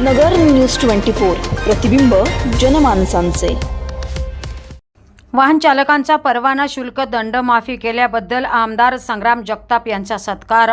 नगर news twenty four प्रतिबिंब जनमानसांचे. वाहन चालकांचा परवाना शुल्क दंड माफी केल्याबद्दल आमदार संग्राम जगताप यांचा सत्कार.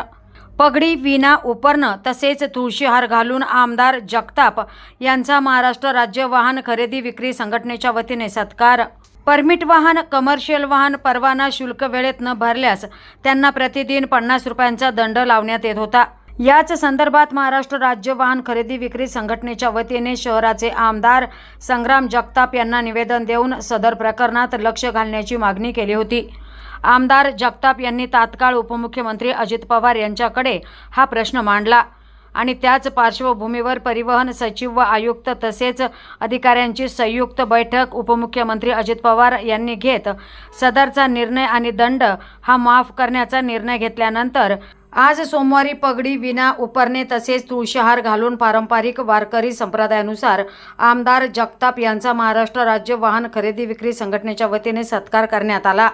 पगडी विना उपरणं तसेच तुळशीहार घालून आमदार जगताप यांचा महाराष्ट्र राज्य वाहन खरेदी विक्री संघटनेच्या वतीने सत्कार. परमिट वाहन कमर्शियल वाहन परवाना शुल्क वेळेत न भरल्यास त्यांना प्रतिदिन पन्नास रुपयांचा दंड लावण्यात येत होता. याच संदर्भात महाराष्ट्र राज्य वाहन खरेदी विक्री संघटनेच्या वतीने शहराचे आमदार संग्राम जगताप यांना निवेदन देऊन सदर प्रकरणात लक्ष घालण्याची मागणी केली होती. आमदार जगताप यांनी तात्काळ उपमुख्यमंत्री अजित पवार यांच्याकडे हा प्रश्न मांडला आणि त्याच पार्श्वभूमीवर परिवहन सचिव व आयुक्त तसेच अधिकाऱ्यांची संयुक्त बैठक उपमुख्यमंत्री अजित पवार यांनी घेत सदरचा निर्णय आणि दंड हा माफ करण्याचा निर्णय घेतल्यानंतर आज सोमवारी पगडी विना उपरणे तसेच तुळशीहार घालून पारंपरिक वारकरी संप्रदायानुसार आमदार जगताप यांचा महाराष्ट्र राज्य वाहन खरेदी विक्री संघटनेच्या वतीने सत्कार करण्यात आला.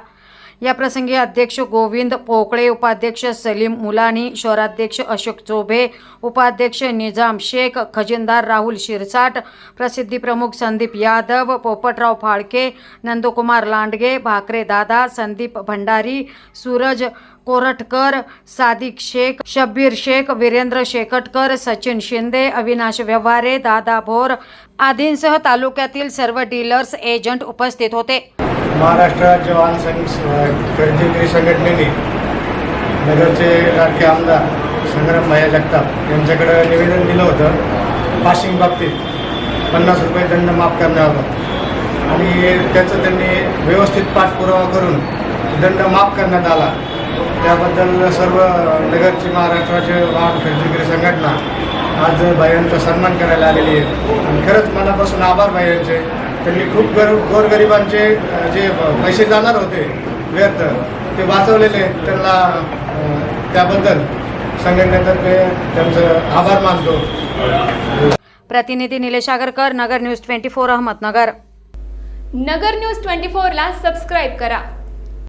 याप्रसंगी अध्यक्ष गोविंद पोकळे उपाध्यक्ष सलीम मुलानी शहराध्यक्ष अशोक चोभे उपाध्यक्ष निजाम शेख खजिनदार राहुल शिरसाट प्रसिद्धी प्रमुख संदीप यादव पोपटराव फाळके नंदकुमार लांडगे भाकरे दादा संदीप भंडारी सूरज कोरटकर सादिक शेख शब्बीर शेख वीरेंद्र शेकटकर सचिन शिंदे अविनाश व्यवहारे दादा भोर आदींसह तालुक्यातील सर्व डीलर्स एजंट उपस्थित होते. महाराष्ट्र राज्य वाहन संघ खरेदी संघटनेने नगरचे लाडके आमदार संग्राम भाया जगताप यांच्याकडं निवेदन दिलं होतं. पाशिंग बाबतीत पन्नास रुपये दंड माफ करण्याबाबत. आणि त्याचं त्यांनी व्यवस्थित पाठपुरावा करून दंड माफ करण्यात आला. त्याबद्दल सर्व नगरची महाराष्ट्राचे वाहन खरेदीगिरी संघटना आज भाईंचा सन्मान करायला आलेली आहे. आणि खरंच मनापासून आभार भाईंचे त्यांनी खूप गर गोरगरिबांचे जे पैसे जाणार होते व्यर्थ ते वाचवलेले. त्यांना त्याबद्दल संघटनेतर्फे त्यांचं आभार मानतो प्रतिनिधी Nilesh Agarkar Nagar news twenty four Ahmednagar Nagar news twenty फोरला सबस्क्राईब करा